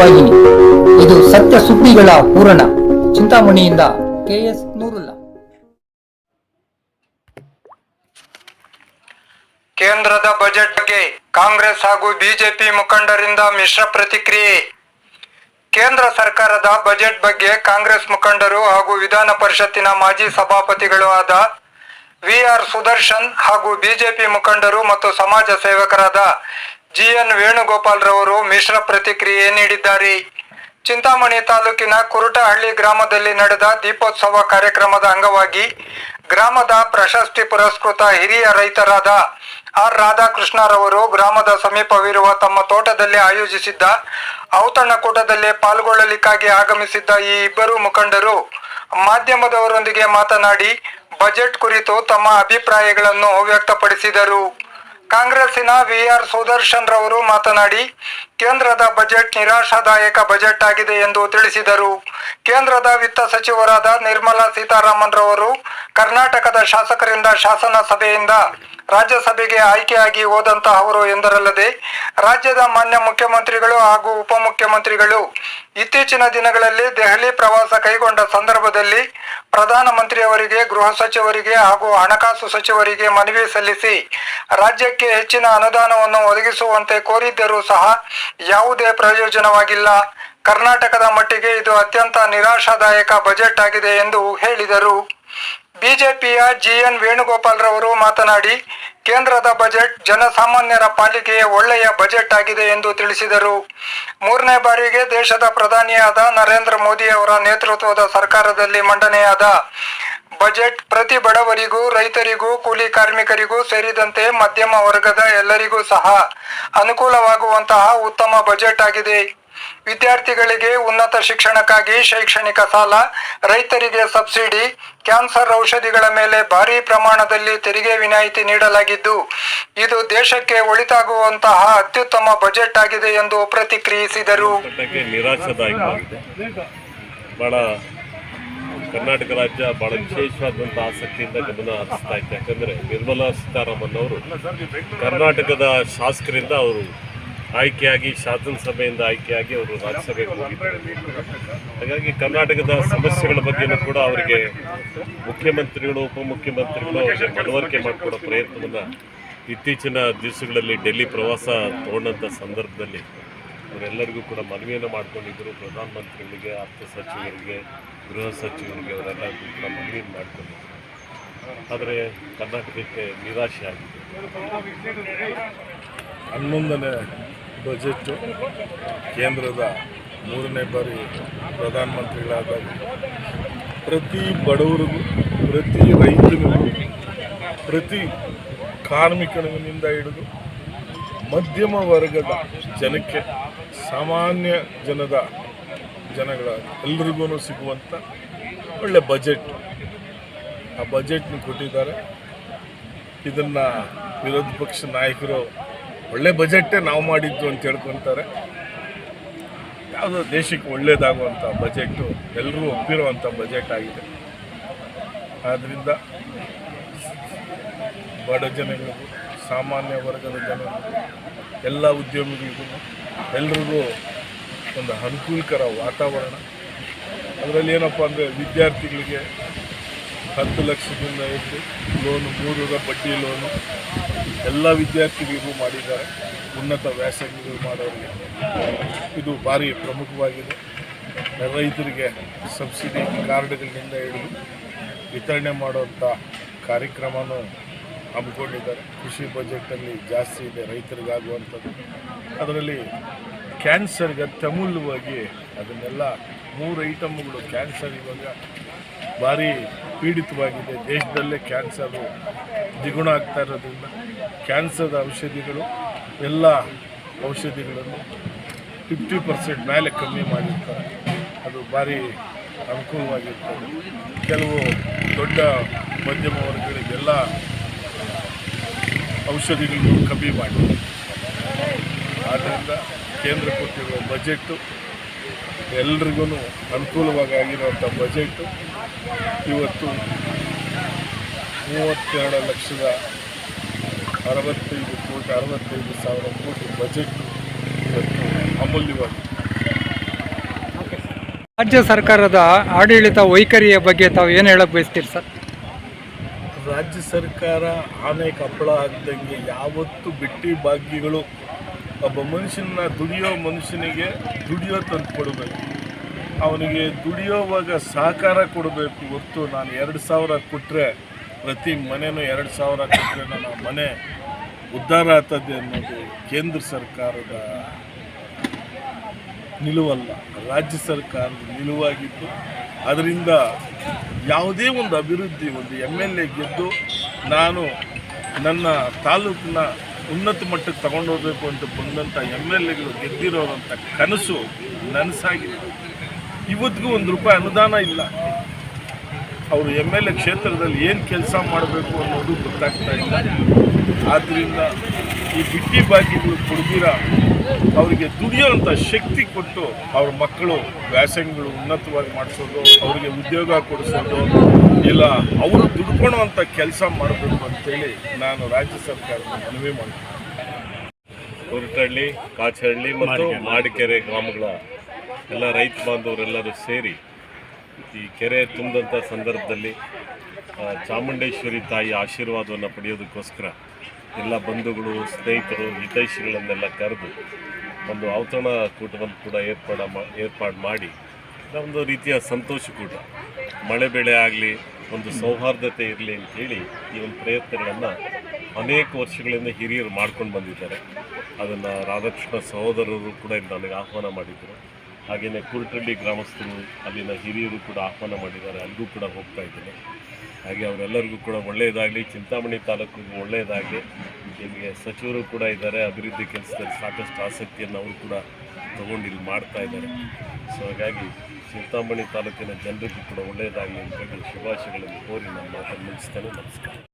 ಸುದ್ದಿವಾಹಿನಿ ಇದು ಸತ್ಯ ಸುದ್ದಿಗಳ ಪೂರಣ ಚಿಂತಾಮಣಿಯಿಂದ ಕೆಎಸ್ ನೂರುಲ್ಲಾ. ಕೇಂದ್ರದ ಬಜೆಟ್ ಬಗ್ಗೆ ಕಾಂಗ್ರೆಸ್ ಹಾಗೂ ಬಿಜೆಪಿ ಮುಖಂಡರಿಂದ ಮಿಶ್ರ ಪ್ರತಿಕ್ರಿಯೆ. ಕೇಂದ್ರ ಸರ್ಕಾರದ ಬಜೆಟ್ ಬಗ್ಗೆ ಕಾಂಗ್ರೆಸ್ ಮುಖಂಡರು ಹಾಗೂ ವಿಧಾನ ಪರಿಷತ್ತಿನ ಮಾಜಿ ಸಭಾಪತಿಗಳು ಆದ ವಿ ಆರ್ ಸುದರ್ಶನ್ ಹಾಗೂ ಬಿಜೆಪಿ ಮುಖಂಡರು ಮತ್ತು ಸಮಾಜ ಸೇವಕರಾದ ಜಿ ಎನ್ ವೇಣುಗೋಪಾಲ್ ರವರು ಮಿಶ್ರ ಪ್ರತಿಕ್ರಿಯೆ ನೀಡಿದ್ದಾರೆ. ಚಿಂತಾಮಣಿ ತಾಲೂಕಿನ ಕುರುಟಹಳ್ಳಿ ಗ್ರಾಮದಲ್ಲಿ ನಡೆದ ದೀಪೋತ್ಸವ ಕಾರ್ಯಕ್ರಮದ ಅಂಗವಾಗಿ ಗ್ರಾಮದ ಪ್ರಶಸ್ತಿ ಪುರಸ್ಕೃತ ಹಿರಿಯ ರೈತರಾದ ಆರ್ ರಾಧಾಕೃಷ್ಣರವರು ಗ್ರಾಮದ ಸಮೀಪವಿರುವ ತಮ್ಮ ತೋಟದಲ್ಲಿ ಆಯೋಜಿಸಿದ್ದ ಔತಣಕೂಟದಲ್ಲಿ ಪಾಲ್ಗೊಳ್ಳಲಿಕ್ಕಾಗಿ ಆಗಮಿಸಿದ್ದ ಈ ಇಬ್ಬರು ಮುಖಂಡರು ಮಾಧ್ಯಮದವರೊಂದಿಗೆ ಮಾತನಾಡಿ, ಬಜೆಟ್ ಕುರಿತು ತಮ್ಮ ಅಭಿಪ್ರಾಯಗಳನ್ನು ವ್ಯಕ್ತಪಡಿಸಿದರು. ಕಾಂಗ್ರೆಸ್ಸಿನ ವಿ ಆರ್ ಸುದರ್ಶನ್ ರವರು ಮಾತನಾಡಿ, ಕೇಂದ್ರದ ಬಜೆಟ್ ನಿರಾಶಾದಾಯಕ ಬಜೆಟ್ ಆಗಿದೆ ಎಂದು ತಿಳಿಸಿದರು. ಕೇಂದ್ರದ ವಿತ್ತ ಸಚಿವರಾದ ನಿರ್ಮಲಾ ಸೀತಾರಾಮನ್ ರವರು ಕರ್ನಾಟಕದ ಶಾಸಕರಿಂದ ಶಾಸನ ಸಭೆಯಿಂದ ರಾಜ್ಯಸಭೆಗೆ ಆಯ್ಕೆಯಾಗಿ ಹೋದಂತಹವರು ಎಂದರಲ್ಲದೆ, ರಾಜ್ಯದ ಮಾನ್ಯ ಮುಖ್ಯಮಂತ್ರಿಗಳು ಹಾಗೂ ಉಪಮುಖ್ಯಮಂತ್ರಿಗಳು ಇತ್ತೀಚಿನ ದಿನಗಳಲ್ಲಿ ದೆಹಲಿ ಪ್ರವಾಸ ಕೈಗೊಂಡ ಸಂದರ್ಭದಲ್ಲಿ ಪ್ರಧಾನಮಂತ್ರಿಯವರಿಗೆ, ಗೃಹ ಸಚಿವರಿಗೆ ಹಾಗೂ ಹಣಕಾಸು ಸಚಿವರಿಗೆ ಮನವಿ ಸಲ್ಲಿಸಿ ರಾಜ್ಯಕ್ಕೆ ಹೆಚ್ಚಿನ ಅನುದಾನವನ್ನು ಒದಗಿಸುವಂತೆ ಕೋರಿದ್ದರೂ ಸಹ ಯಾವುದೇ ಪ್ರಯೋಜನವಾಗಿಲ್ಲ. ಕರ್ನಾಟಕದ ಮಟ್ಟಿಗೆ ಇದು ಅತ್ಯಂತ ನಿರಾಶಾದಾಯಕ ಬಜೆಟ್ ಆಗಿದೆ ಎಂದು ಹೇಳಿದರು. ಬಿಜೆಪಿಯ ಜಿಎನ್ ವೇಣುಗೋಪಾಲ್ ರವರು ಮಾತನಾಡಿ, ಕೇಂದ್ರದ ಬಜೆಟ್ ಜನಸಾಮಾನ್ಯರ ಪಾಲಿಕೆಯ ಒಳ್ಳೆಯ ಬಜೆಟ್ ಆಗಿದೆ ಎಂದು ತಿಳಿಸಿದರು. ಮೂರನೇ ಬಾರಿಗೆ ದೇಶದ ಪ್ರಧಾನಿಯಾದ ನರೇಂದ್ರ ಮೋದಿ ಅವರ ನೇತೃತ್ವದ ಸರ್ಕಾರದಲ್ಲಿ ಮಂಡನೆಯಾದ ಬಜೆಟ್ ಪ್ರತಿ ಬಡವರಿಗೂ, ರೈತರಿಗೂ, ಕೂಲಿ ಕಾರ್ಮಿಕರಿಗೂ ಸೇರಿದಂತೆ ಮಧ್ಯಮ ವರ್ಗದ ಎಲ್ಲರಿಗೂ ಸಹ ಅನುಕೂಲವಾಗುವಂತಹ ಉತ್ತಮ ಬಜೆಟ್ ಆಗಿದೆ. ವಿದ್ಯಾರ್ಥಿಗಳಿಗೆ ಉನ್ನತ ಶಿಕ್ಷಣಕ್ಕಾಗಿ ಶೈಕ್ಷಣಿಕ ಸಾಲ, ರೈತರಿಗೆ ಸಬ್ಸಿಡಿ, ಕ್ಯಾನ್ಸರ್ ಔಷಧಿಗಳ ಮೇಲೆ ಭಾರಿ ಪ್ರಮಾಣದಲ್ಲಿ ತೆರಿಗೆ ವಿನಾಯಿತಿ ನೀಡಲಾಗಿದ್ದು, ಇದು ದೇಶಕ್ಕೆ ಒಳಿತಾಗುವಂತಹ ಅತ್ಯುತ್ತಮ ಬಜೆಟ್ ಆಗಿದೆ ಎಂದು ಪ್ರತಿಕ್ರಿಯಿಸಿದರು. ಕರ್ನಾಟಕಕ್ಕೆ ಕರ್ನಾಟಕ ರಾಜ್ಯ ಬಹಳ ವಿಶೇಷವಾದಂಥ ಆಸಕ್ತಿಯಿಂದ ಗಮನ ಹರಿಸ್ತಾ ಇತ್ತು. ಯಾಕಂದರೆ ನಿರ್ಮಲಾ ಸೀತಾರಾಮನ್ ಅವರು ಕರ್ನಾಟಕದ ಶಾಸಕರಿಂದ ಅವರು ಆಯ್ಕೆಯಾಗಿ ಶಾಸನಸಭೆಯಿಂದ ಆಯ್ಕೆಯಾಗಿ ಅವರು ರಾಜ್ಯಸಭೆಗೆ ಹೋಗಿದ್ದಾರೆ. ಹಾಗಾಗಿ ಕರ್ನಾಟಕದ ಸಮಸ್ಯೆಗಳ ಬಗ್ಗೆಯೂ ಕೂಡ ಅವರಿಗೆ ಮುಖ್ಯಮಂತ್ರಿಗಳು, ಉಪಮುಖ್ಯಮಂತ್ರಿಗಳು ಅವರಿಗೆ ಮನವರಿಕೆ ಮಾಡಿಕೊಡೋ ಪ್ರಯತ್ನವನ್ನು ಇತ್ತೀಚಿನ ದಿವಸಗಳಲ್ಲಿ ಡೆಲ್ಲಿ ಪ್ರವಾಸ ತಗೊಂಡಂಥ ಸಂದರ್ಭದಲ್ಲಿ ಅವರೆಲ್ಲರಿಗೂ ಕೂಡ ಮನವಿಯನ್ನು ಮಾಡ್ಕೊಂಡಿದ್ದರು. ಪ್ರಧಾನಮಂತ್ರಿಗಳಿಗೆ, ಅರ್ಥ ಸಚಿವರಿಗೆ, ಗೃಹ ಸಚಿವರಿಗೆ ಅವರೆಲ್ಲರಿಗೂ ಕೂಡ ಮನವಿಯನ್ನು ಮಾಡ್ಕೊಂಡಿದ್ದರು. ಆದರೆ ಕರ್ನಾಟಕಕ್ಕೆ ನಿರಾಶೆ ಆಗಿದೆ. ಹನ್ನೊಂದನೇ ಬಜೆಟ್ಟು ಕೇಂದ್ರದ ಮೂರನೇ ಬಾರಿ ಪ್ರಧಾನಮಂತ್ರಿಗಳಾದಾಗ ಪ್ರತಿ ಬಡವರಿಗೂ, ಪ್ರತಿ ರೈತನಿಗೂ, ಪ್ರತಿ ಕಾರ್ಮಿಕನಿಂದ ಹಿಡಿದು ಮಧ್ಯಮ ವರ್ಗದ ಜನಕ್ಕೆ, ಸಾಮಾನ್ಯ ಜನದ ಜನಗಳ ಎಲ್ರಿಗೂ ಸಿಗುವಂಥ ಒಳ್ಳೆ ಬಜೆಟ್. ಆ ಬಜೆಟ್ನ ಕೊಟ್ಟಿದ್ದಾರೆ. ಇದನ್ನು ವಿರೋಧ ಪಕ್ಷ ನಾಯಕರು ಒಳ್ಳೆ ಬಜೆಟ್ಟೇ ನಾವು ಮಾಡಿದ್ದು ಅಂತ ಹೇಳ್ಕೊತಾರೆ. ಯಾವುದೋ ದೇಶಕ್ಕೆ ಒಳ್ಳೇದಾಗುವಂಥ ಬಜೆಟ್ಟು ಎಲ್ಲರೂ ಒಪ್ಪಿರುವಂಥ ಬಜೆಟ್ ಆಗಿದೆ. ಆದ್ದರಿಂದ ಬಡ ಜನಗಳಿಗೂ ಸಾಮಾನ್ಯ ವರ್ಗದ ಜನರಿಗೂ ಎಲ್ಲ ಉದ್ಯಮಿಗಳಿಗೂ, ಎಲ್ರಿಗೂ ಒಂದು ಅನುಕೂಲಕರ ವಾತಾವರಣ. ಅದರಲ್ಲಿ ಏನಪ್ಪ ಅಂದರೆ ವಿದ್ಯಾರ್ಥಿಗಳಿಗೆ ಹತ್ತು ಲಕ್ಷದಿಂದ ಹಿಡಿದು ಲೋನು ಮೂರರ ಬಡ್ಡಿ ಲೋನು ಎಲ್ಲ ವಿದ್ಯಾರ್ಥಿಗಳಿಗೂ ಮಾಡಿದ್ದಾರೆ. ಉನ್ನತ ವ್ಯಾಸಂಗಗಳು ಮಾಡೋರಿಗೆ. ಇದು ಭಾರಿ ಪ್ರಮುಖವಾಗಿದೆ. ರೈತರಿಗೆ ಸಬ್ಸಿಡಿ ಕಾರ್ಡ್ಗಳಿಂದ ಹಿಡಿದು ವಿತರಣೆ ಮಾಡುವಂಥ ಕಾರ್ಯಕ್ರಮನೂ ಹಮ್ಮಿಕೊಂಡಿದ್ದಾರೆ. ಕೃಷಿ ಬಜೆಟಲ್ಲಿ ಜಾಸ್ತಿ ಇದೆ ರೈತರಿಗಾಗುವಂಥದ್ದು. ಅದರಲ್ಲಿ ಕ್ಯಾನ್ಸರ್ಗೆ ಅತ್ಯಮೂಲ್ಯವಾಗಿ ಅದನ್ನೆಲ್ಲ ಮೂರು ಐಟಮ್ಗಳು ಕ್ಯಾನ್ಸರ್ ಇವಾಗ ಭಾರಿ ಪೀಡಿತವಾಗಿದೆ. ದೇಶದಲ್ಲೇ ಕ್ಯಾನ್ಸರು ದ್ವಿಗುಣ ಆಗ್ತಾ ಇರೋದ್ರಿಂದ ಕ್ಯಾನ್ಸರ್ ಔಷಧಿಗಳು, ಎಲ್ಲ ಔಷಧಿಗಳನ್ನು ಫಿಫ್ಟಿ ಪರ್ಸೆಂಟ್ ಮೇಲೆ ಕಮ್ಮಿ ಮಾಡಿರ್ತಾರೆ. ಅದು ಭಾರಿ ಅನುಕೂಲವಾಗಿರ್ತದೆ. ಕೆಲವು ದೊಡ್ಡ ಮಧ್ಯಮ ವರ್ಗಗಳಿಗೆಲ್ಲ ಔಷಧಿಗಳನ್ನು ಕಮ್ಮಿ ಮಾಡಿ. ಆದ್ದರಿಂದ ಕೇಂದ್ರ ಕೊಟ್ಟಿರುವ ಬಜೆಟ್ಟು ಎಲ್ರಿಗೂ ಅನುಕೂಲವಾಗಿರುವಂಥ ಬಜೆಟ್ಟು ಇವತ್ತು ಮೂವತ್ತೆರಡು ಲಕ್ಷದ ಅರವತ್ತೈದು ಕೋಟಿ ಅರವತ್ತೈದು ಸಾವಿರ ಕೋಟಿ ಬಜೆಟ್ ಇವತ್ತು ಅಮೂಲ್ಯವಾಗಿದೆ. ರಾಜ್ಯ ಸರ್ಕಾರದ ಆಡಳಿತ ವೈಖರಿಯ ಬಗ್ಗೆ ತಾವು ಏನು ಹೇಳಕ್ಕೆ ಬಯಸ್ತೀರಿ ಸರ್? ರಾಜ್ಯ ಸರ್ಕಾರ ಆನೆ ಕಪ್ಪಳ ಆಗ್ದಂಗೆ ಯಾವತ್ತು ಬಿಟ್ಟಿ ಭಾಗ್ಯಗಳು ಒಬ್ಬ ಮನುಷ್ಯನ ದುಡಿಯೋ ಮನುಷ್ಯನಿಗೆ ದುಡಿಯೋ ತಂದು ಕೊಡಬೇಕು. ಅವನಿಗೆ ದುಡಿಯೋವಾಗ ಸಹಕಾರ ಕೊಡಬೇಕು ಹೊತ್ತು ನಾನು ಎರಡು ಸಾವಿರ ಕೊಟ್ಟರೆ ಪ್ರತಿ ಮನೆಯೂ ಎರಡು ಸಾವಿರ ಕೊಟ್ಟರೆ ನನ್ನ ಮನೆ ಉದ್ಧಾರ ಆಗ್ತದೆ ಅನ್ನೋದು ಕೇಂದ್ರ ಸರ್ಕಾರದ ನಿಲುವಲ್ಲ. ರಾಜ್ಯ ಸರ್ಕಾರದ ನಿಲುವಾಗಿತ್ತು. ಅದರಿಂದ ಯಾವುದೇ ಒಂದು ಅಭಿವೃದ್ಧಿ, ಒಂದು ಎಂ ಎಲ್ ಎ ಗೆದ್ದು ನಾನು ನನ್ನ ತಾಲೂಕಿನ ಉನ್ನತ ಮಟ್ಟಕ್ಕೆ ತಗೊಂಡು ಹೋಗಬೇಕು ಅಂತ ಬಂದಂಥ ಎಂ ಎಲ್ ಎಗಳು ಗೆದ್ದಿರೋದಂಥ ಕನಸು ನನಸಾಗಿದೆ. ಇವತ್ತಿಗೂ ಒಂದು ರೂಪಾಯಿ ಅನುದಾನ ಇಲ್ಲ. ಅವರು ಎಂ ಎಲ್ ಎ ಕ್ಷೇತ್ರದಲ್ಲಿ ಏನು ಕೆಲಸ ಮಾಡಬೇಕು ಅನ್ನೋದು ಗೊತ್ತಾಗ್ತಾ ಇಲ್ಲ. ಆದ್ದರಿಂದ ಈ ಬಿಟ್ಟಿ ಬಾಗಿಗಳು ಕೊಡ್ದಿರ ಅವರಿಗೆ ದುಡಿಯೋಂಥ ಶಕ್ತಿ ಕೊಟ್ಟು ಅವ್ರ ಮಕ್ಕಳು ವ್ಯಾಸಂಗಗಳು ಉನ್ನತವಾಗಿ ಮಾಡಿಸೋದು ಅವರಿಗೆ ಉದ್ಯೋಗ ಕೊಡಿಸೋದು ಇಲ್ಲ ಅವರು ದುಡ್ಕೊಳ್ಳುವಂಥ ಕೆಲಸ ಮಾಡಬೇಕು ಅಂತೇಳಿ ನಾನು ರಾಜ್ಯ ಸರ್ಕಾರದ ಮನವಿ ಮಾಡ್ತೀನಿ. ಕುರುಟಹಳ್ಳಿ ಕಾಚಹಳ್ಳಿ ಮತ್ತು ಮಾಡಿಕೆರೆ. ಗ್ರಾಮಗಳ ಎಲ್ಲ ರೈತ ಬಾಂಧವರೆಲ್ಲರೂ ಸೇರಿ ಈ ಕೆರೆ ತುಂಬಿದಂಥ ಸಂದರ್ಭದಲ್ಲಿ ಚಾಮುಂಡೇಶ್ವರಿ ತಾಯಿ ಆಶೀರ್ವಾದವನ್ನು ಪಡೆಯೋದಕ್ಕೋಸ್ಕರ ಎಲ್ಲ ಬಂಧುಗಳು, ಸ್ನೇಹಿತರು, ಹಿತೈಷಿಗಳನ್ನೆಲ್ಲ ಕರೆದು ಒಂದು ಔತಣ ಕೂಟವನ್ನು ಕೂಡ ಏರ್ಪಾಡ ಮಾ, ಏರ್ಪಾಡು ಮಾಡಿ ಒಂದು ರೀತಿಯ ಸಂತೋಷ ಕೂಟ. ಮಳೆ ಬೆಳೆ ಆಗಲಿ, ಒಂದು ಸೌಹಾರ್ದತೆ ಇರಲಿ ಅಂತೇಳಿ ಈ ಒಂದು ಪ್ರಯತ್ನಗಳನ್ನು ಅನೇಕ ವರ್ಷಗಳಿಂದ ಹಿರಿಯರು ಮಾಡ್ಕೊಂಡು ಬಂದಿದ್ದಾರೆ. ಅದನ್ನು ರಾಧಾಕೃಷ್ಣ ಸಹೋದರರು ಕೂಡ ನನಗೆ ಆಹ್ವಾನ ಮಾಡಿದ್ದರು ಹಾಗೆಯೇ ಕುರುಟಳ್ಳಿ ಗ್ರಾಮಸ್ಥರು, ಅಲ್ಲಿನ ಹಿರಿಯರು ಕೂಡ ಆಹ್ವಾನ ಮಾಡಿದ್ದಾರೆ. ಅಲ್ಲಿಗೂ ಕೂಡ ಹೋಗ್ತಾ ಇದ್ದೀನಿ. ಹಾಗೆ ಅವರೆಲ್ಲರಿಗೂ ಕೂಡ ಒಳ್ಳೆಯದಾಗಲಿ, ಚಿಂತಾಮಣಿ ತಾಲೂಕಿಗೂ ಒಳ್ಳೆಯದಾಗಲಿ, ನಿಮಗೆ ಸಚಿವರು ಕೂಡ ಇದ್ದಾರೆ, ಅಭಿವೃದ್ಧಿ ಕೆಲಸದಲ್ಲಿ ಸಾಕಷ್ಟು ಆಸಕ್ತಿಯನ್ನು ಅವರು ಕೂಡ ತಗೊಂಡು ಇಲ್ಲಿ ಮಾಡ್ತಾ ಇದ್ದಾರೆ. ಸೊ ಹಾಗಾಗಿ ಚಿಂತಾಮಣಿ ತಾಲೂಕಿನ ಜನರಿಗೂ ಕೂಡ ಒಳ್ಳೆಯದಾಗಲಿ ಅಂತ ಹೇಳಿ ಶುಭಾಶಯಗಳನ್ನು ಕೋರಿ ನಾನು ಮಾತನ್ನು ಮುಗಿಸ್ತೇನೆ. ನಮಸ್ಕಾರ.